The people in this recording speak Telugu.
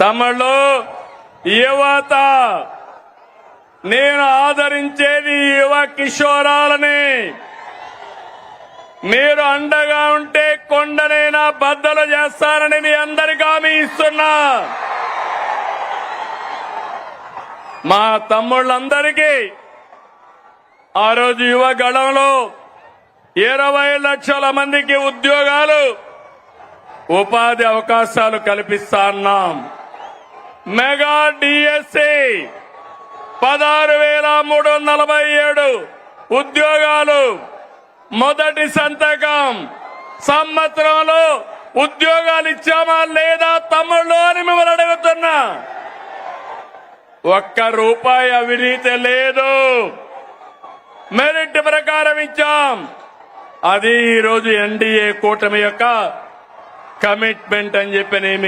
తమలో యువత నేను ఆదరించేది యువ కిషోరాలని. మీరు అండగా ఉంటే కొండనైనా బద్దలు చేస్తానని మీ అందరికీ హామీ ఇస్తున్నా. మా తమ్ముళ్ళందరికీ ఆ రోజు యువ గళంలో ఇరవై లక్షల మందికి ఉద్యోగాలు ఉపాధి అవకాశాలు కల్పిస్తా అన్నాం. మెగా డిఎస్సి పదహారు వేల మూడు వందల నలభై ఏడు ఉద్యోగాలు. మొదటి సంతకం. సంవత్సరంలో ఉద్యోగాలు ఇచ్చామా లేదా తమ్ముళ్ళు అని మిమ్మల్ని అడుగుతున్నా. ఒక్క రూపాయి అవినీతి లేదు. మెరిట్ ప్రకారం ఇచ్చాం. అది ఈరోజు ఎన్డీఏ కూటమి యొక్క కమిట్మెంట్ అని చెప్పి